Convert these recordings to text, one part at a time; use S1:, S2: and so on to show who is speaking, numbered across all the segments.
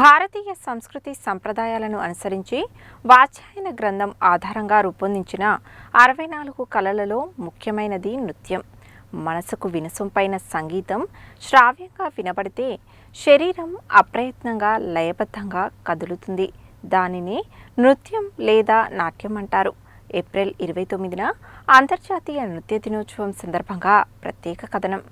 S1: భారతీయ సంస్కృతి సంప్రదాయాలను అనుసరించి వాచ్యాయన గ్రంథం ఆధారంగా రూపొందించిన అరవై నాలుగు కళలలో ముఖ్యమైనది నృత్యం. మనసుకు వినసొంపైన సంగీతం శ్రావ్యంగా వినబడితే శరీరం అప్రయత్నంగా లయబద్ధంగా కదులుతుంది. దానిని నృత్యం లేదా నాట్యం అంటారు. ఏప్రిల్ ఇరవై తొమ్మిదిన అంతర్జాతీయ నృత్య దినోత్సవం సందర్భంగా ప్రత్యేక కథనం.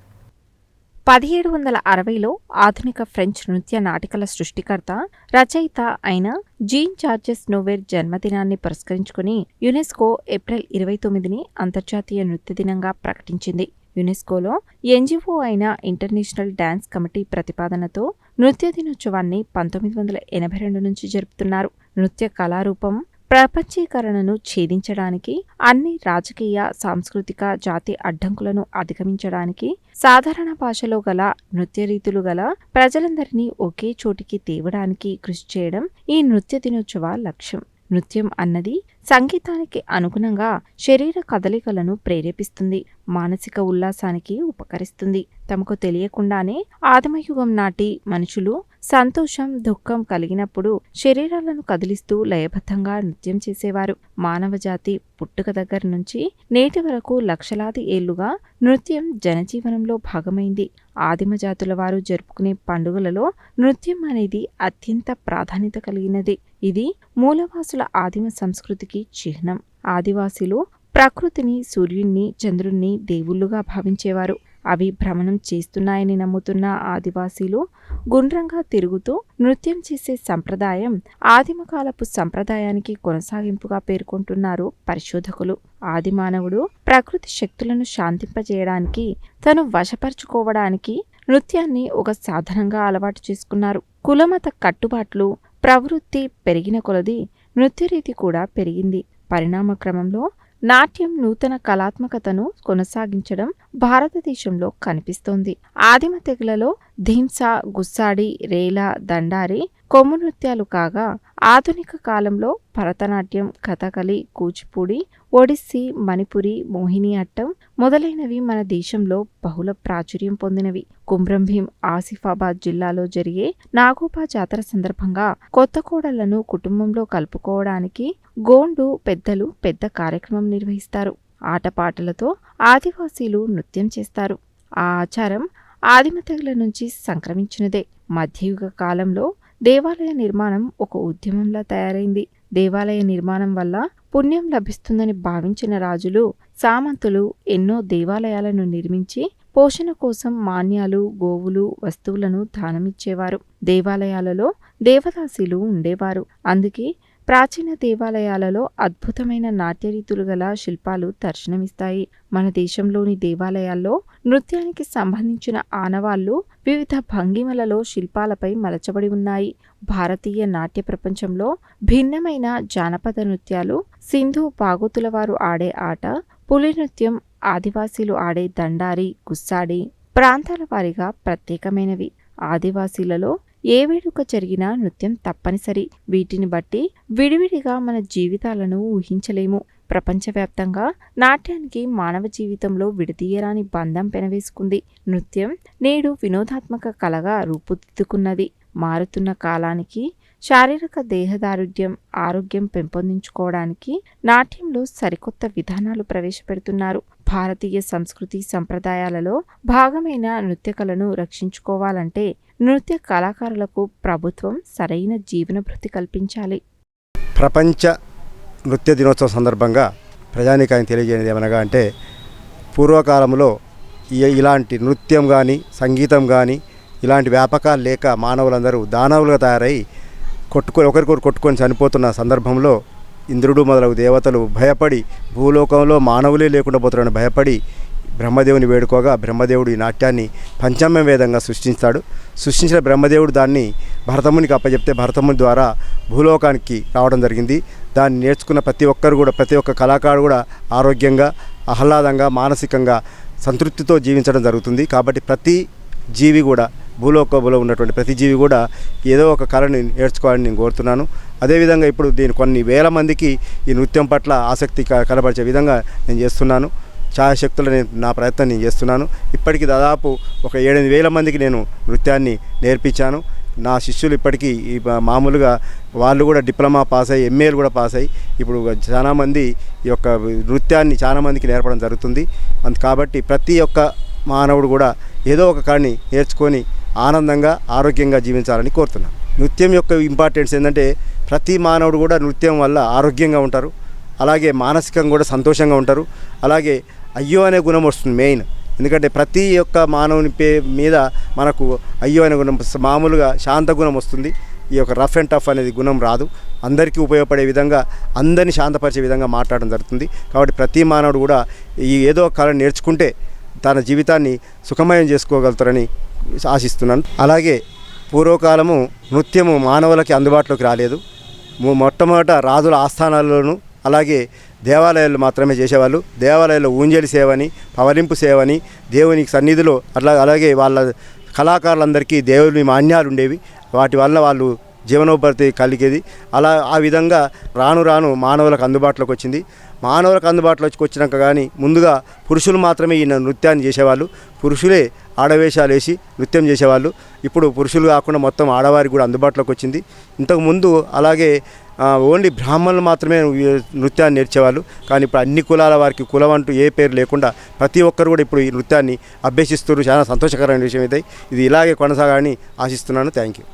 S1: పదిహేడు వందల అరవైలో ఆధునిక ఫ్రెంచ్ నృత్య నాటికల సృష్టికర్త రచయిత అయిన జీన్ చార్జెస్ నోవెర్ జన్మదినాన్ని పురస్కరించుకుని యునెస్కో ఏప్రిల్ ఇరవై తొమ్మిదిని అంతర్జాతీయ నృత్య దినంగా ప్రకటించింది. యునెస్కోలో ఎన్జిఓ అయిన ఇంటర్నేషనల్ డాన్స్ కమిటీ ప్రతిపాదనతో నృత్య దినోత్సవాన్ని పంతొమ్మిది వందల ఎనభై రెండు నుంచి జరుపుతున్నారు. నృత్య కళారూపం ప్రపంచీకరణను ఛేదించడానికి అన్ని రాజకీయ సాంస్కృతిక జాతి అడ్డంకులను అధిగమించడానికి సాధారణ భాషలో గల నృత్య రీతులు గల ప్రజలందరినీ ఒకే చోటికి తేవడానికి కృషి చేయడం ఈ నృత్య దినోత్సవ లక్ష్యం. నృత్యం అన్నది సంగీతానికి అనుగుణంగా శరీర కదలికలను ప్రేరేపిస్తుంది మానసిక ఉల్లాసానికి ఉపకరిస్తుంది. తమకు తెలియకుండానే ఆదిమయుగం నాటి మనుషులు సంతోషం దుఃఖం కలిగినప్పుడు శరీరాలను కదిలిస్తూ లయబద్ధంగా నృత్యం చేసేవారు. మానవజాతి పుట్టుక దగ్గర నుంచి నేటి వరకు లక్షలాది ఏళ్ళుగా నృత్యం జనజీవనంలో భాగమైంది. ఆదిమ జాతుల వారు జరుపుకునే పండుగలలో నృత్యం అనేది అత్యంత ప్రాధాన్యత కలిగినది. ఇది మూలవాసుల ఆదిమ సంస్కృతికి చిహ్నం. ఆదివాసీలు ప్రకృతిని సూర్యుణ్ణి చంద్రుణ్ణి దేవుళ్ళుగా భావించేవారు. అవి భ్రమణం చేస్తున్నాయని నమ్ముతున్న ఆదివాసీలు గుండ్రంగా తిరుగుతూ నృత్యం చేసే సంప్రదాయం ఆదిమకాలపు సంప్రదాయానికి కొనసాగింపుగా పేర్కొంటున్నారు పరిశోధకులు. ఆదిమానవుడు ప్రకృతి శక్తులను శాంతింపజేయడానికి తను వశపరుచుకోవడానికి నృత్యాన్ని ఒక సాధనంగా అలవాటు చేసుకున్నారు. కులమత కట్టుబాట్లు ప్రవృత్తి పెరిగిన కొలది నృత్యరీతి కూడా పెరిగింది. పరిణామ క్రమంలో నాట్యం నూతన కళాత్మకతను కొనసాగించడం భారతదేశంలో కనిపిస్తోంది. ఆదిమ తెగలలో ధీంసా గుస్సాడి రేలా దండారి కొమ్ము నృత్యాలు కాగా ఆధునిక కాలంలో భరతనాట్యం కథకళి కూచిపూడి ఒడిస్సీ మణిపురి మోహిని అట్టం మొదలైనవి మన దేశంలో బహుళ ప్రాచుర్యం పొందినవి. కుమ్రంభీం ఆసిఫాబాద్ జిల్లాలో జరిగే నాగోబా జాతర సందర్భంగా కొత్త కోడళ్ళను కుటుంబంలో కలుపుకోవడానికి గోండు పెద్దలు పెద్ద కార్యక్రమం నిర్వహిస్తారు. ఆటపాటలతో ఆదివాసీలు నృత్యం చేస్తారు. ఆ ఆచారం ఆదిమ తెగుల నుంచి సంక్రమించినదే. మధ్యయుగ కాలంలో దేవాలయ నిర్మాణం ఒక ఉద్యమంలా తయారైంది. దేవాలయ నిర్మాణం వల్ల పుణ్యం లభిస్తుందని భావించిన రాజులు సామంతులు ఎన్నో దేవాలయాలను నిర్మించి పోషణ కోసం మాన్యాలు గోవులు వస్తువులను దానమిచ్చేవారు. దేవాలయాలలో దేవదాసీలు ఉండేవారు. అందుకే ప్రాచీన దేవాలయాలలో అద్భుతమైన నాట్యరీతులు గల శిల్పాలు దర్శనమిస్తాయి. మన దేశంలోని దేవాలయాల్లో నృత్యానికి సంబంధించిన ఆనవాళ్ళు వివిధ భంగిమలలో శిల్పాలపై మలచబడి ఉన్నాయి. భారతీయ నాట్య ప్రపంచంలో భిన్నమైన జానపద నృత్యాలు సింధు బాగోతుల వారు ఆడే ఆట పులి నృత్యం ఆదివాసీలు ఆడే దండారి గుస్సాడి ప్రాంతాల వారిగా ప్రత్యేకమైనవి. ఆదివాసీలలో ఏ వేడుక జరిగినా నృత్యం తప్పనిసరి. వీటిని బట్టి విడివిడిగా మన జీవితాలను ఊహించలేము. ప్రపంచవ్యాప్తంగా నాట్యానికి మానవ జీవితంలో విడదీయరాని బంధం పెనవేసుకుంది. నృత్యం నేడు వినోదాత్మక కళగా రూపుదిద్దుకున్నది. మారుతున్న కాలానికి శారీరక దేహదారుఢ్యం ఆరోగ్యం పెంపొందించుకోవడానికి నాట్యంలో సరికొత్త విధానాలు ప్రవేశపెడుతున్నారు. భారతీయ సంస్కృతి సంప్రదాయాలలో భాగమైన నృత్య కళను రక్షించుకోవాలంటే నృత్య కళాకారులకు ప్రభుత్వం సరైన జీవన భృతి కల్పించాలి.
S2: ప్రపంచ నృత్య దినోత్సవం సందర్భంగా ప్రజానీకాన్ని తెలియజేయనిది ఏమనగా అంటే పూర్వకాలంలో ఇలాంటి నృత్యం కానీ సంగీతం కానీ ఇలాంటి వ్యాపకాలు లేక మానవులందరూ దానవులుగా తయారై కొట్టుకొని ఒకరికొకరు కొట్టుకొని చనిపోతున్న సందర్భంలో ఇంద్రుడు మొదలగు దేవతలు భయపడి భూలోకంలో మానవులే లేకుండా పోతున్నారని భయపడి బ్రహ్మదేవుని వేడుకోగా బ్రహ్మదేవుడు ఈ నాట్యాన్ని పంచమ వేదంగా సృష్టిస్తాడు సృష్టించిన బ్రహ్మదేవుడు దాన్ని భరతమునికి అప్పచెప్తే భరతముని ద్వారా భూలోకానికి రావడం జరిగింది. దాన్ని నేర్చుకున్న ప్రతి ఒక్కరు కూడా ప్రతి ఒక్క కళాకారుడు కూడా ఆరోగ్యంగా ఆహ్లాదంగా మానసికంగా సంతృప్తితో జీవించడం జరుగుతుంది. కాబట్టి ప్రతి జీవి కూడా భూలోకంలో ఉన్నటువంటి ప్రతి జీవి కూడా ఏదో ఒక కళని నేర్చుకోవాలని నేను కోరుతున్నాను. అదేవిధంగా ఇప్పుడు దీని కొన్ని వేల మందికి ఈ నృత్యం పట్ల ఆసక్తి క- కనబరిచే విధంగా నేను చేస్తున్నాను. ఛాయాశక్తులు నేను నా ప్రయత్నం నేను చేస్తున్నాను. ఇప్పటికి దాదాపు ఒక ఏడెనిమిది వేల మందికి నేను నృత్యాన్ని నేర్పించాను. నా శిష్యులు ఇప్పటికీ ఈ మామూలుగా వాళ్ళు కూడా డిప్లొమా పాస్ అయ్యి ఎంఏలు కూడా పాస్ అయ్యి ఇప్పుడు చాలామంది ఈ యొక్క నృత్యాన్ని చాలామందికి నేర్పడం జరుగుతుంది. అంత కాబట్టి ప్రతి ఒక్క మానవుడు కూడా ఏదో ఒక కాడిని నేర్చుకొని ఆనందంగా ఆరోగ్యంగా జీవించాలని కోరుతున్నాను. నృత్యం యొక్క ఇంపార్టెన్స్ ఏంటంటే ప్రతి మానవుడు కూడా నృత్యం వల్ల ఆరోగ్యంగా ఉంటారు. అలాగే మానసికంగా కూడా సంతోషంగా ఉంటారు. అలాగే అయ్యో అనే గుణం వస్తుంది మెయిన్. ఎందుకంటే ప్రతి ఒక్క మానవుని పే మీద మనకు అయ్యో అనే గుణం మామూలుగా శాంత గుణం వస్తుంది. ఈ యొక్క రఫ్ అండ్ టఫ్ అనేది గుణం రాదు. అందరికీ ఉపయోగపడే విధంగా అందరిని శాంతపరిచే విధంగా మాట్లాడడం జరుగుతుంది. కాబట్టి ప్రతి మానవుడు కూడా ఈ ఏదో ఒక కళ నేర్చుకుంటే తన జీవితాన్ని సుఖమయం చేసుకోగలుగుతారని ఆశిస్తున్నాను. అలాగే పూర్వకాలము నృత్యము మానవులకి అందుబాటులోకి రాలేదు. మొట్టమొదట రాజుల ఆస్థానాల్లోనూ అలాగే దేవాలయాలు మాత్రమే చేసేవాళ్ళు. దేవాలయాల్లో ఊంజలి సేవని పవలింపు సేవని దేవునికి సన్నిధిలో అట్లా అలాగే వాళ్ళ కళాకారులందరికీ దేవుని మాన్యాలు ఉండేవి వాటి వల్ల వాళ్ళు జీవనోపాధి కలిగేది. అలా ఆ విధంగా రాను రాను మానవులకు అందుబాటులోకి వచ్చింది. మానవులకు అందుబాటులోకి వచ్చినాక కానీ ముందుగా పురుషులు మాత్రమే ఈయన నృత్యాన్ని చేసేవాళ్ళు. పురుషులే ఆడవేషాలు వేసి నృత్యం చేసేవాళ్ళు. ఇప్పుడు పురుషులు కాకుండా మొత్తం ఆడవారికి కూడా అందుబాటులోకి వచ్చింది. ఇంతకుముందు అలాగే ఓన్లీ బ్రాహ్మణులు మాత్రమే నృత్యాన్ని నేర్చేవాళ్ళు. కానీ ఇప్పుడు అన్ని కులాల వారికి కులం అంటూ ఏ పేరు లేకుండా ప్రతి ఒక్కరు కూడా ఇప్పుడు ఈ నృత్యాన్ని అభ్యసిస్తున్నారు. చాలా సంతోషకరమైన విషయం అయితే ఇది ఇలాగే కొనసాగాలని ఆశిస్తున్నాను. Thank you.